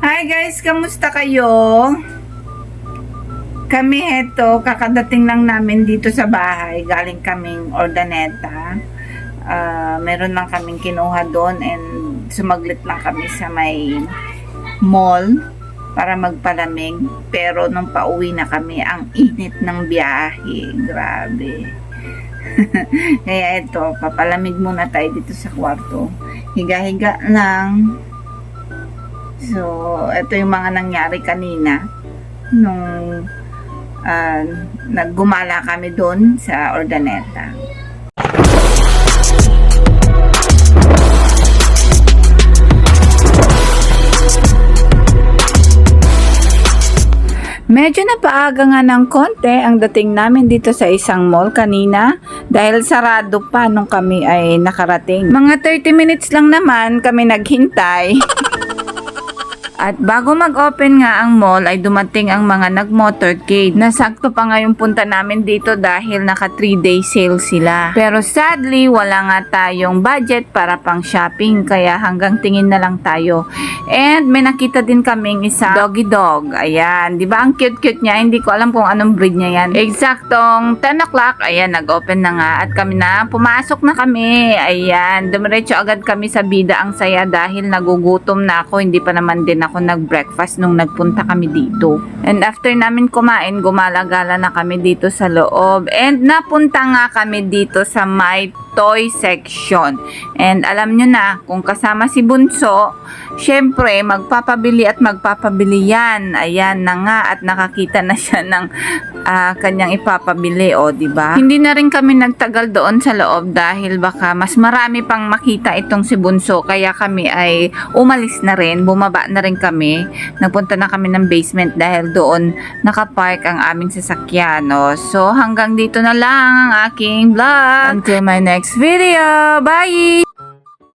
Hi guys, kamusta kayo? Kami heto, kakadating lang namin dito sa bahay. Galing kaming Ordaneta. Ah, meron lang kaming kinuha doon and sumaglit lang kami sa may mall para magpalamig. Pero nung pauwi na kami, ang init ng biyahe. Grabe. Kaya ito, papalamig muna tayo dito sa kwarto. Higa-higa lang. So, ito yung mga nangyari kanina nung ah, naggumala kami doon sa Ordaneta. Medyo napaaga nga ng konti ang dating namin dito sa isang mall kanina dahil sarado pa nung kami ay nakarating. Mga 30 minutes lang naman kami naghintay. At bago mag-open nga ang mall ay dumating ang mga nag-motorcade. Nasakto pa nga punta namin dito dahil naka 3 day sale sila. Pero sadly, wala nga tayong budget para pang shopping kaya hanggang tingin na lang tayo. And may nakita din kaming isa doggy dog. Ayan, di ba ang cute-cute niya? Hindi ko alam kung anong breed niya yan. Eksaktong 10 o'clock, ayan, nag-open na nga at kami na, pumasok na kami. Ayan, dumiretso agad kami sa bida ang saya dahil nagugutom na ako. Hindi pa naman din ako nag-breakfast nung nagpunta kami dito. And after namin kumain, gumalagala na kami dito sa loob. And napunta nga kami dito sa my toy section. And alam nyo na, kung kasama si Bunso, syempre, magpapabili at magpapabili yan. Ayan na nga at nakakita na siya ng ah, kanyang ipapabili, o, di ba? Hindi na rin kami nagtagal doon sa loob dahil baka mas marami pang makita itong si Bunso. Kaya kami ay umalis na rin, bumaba na rin kami. Nagpunta na kami ng basement dahil doon nakapark ang aming sasakyan. No? So, hanggang dito na lang ang aking vlog. Until my next video. Bye!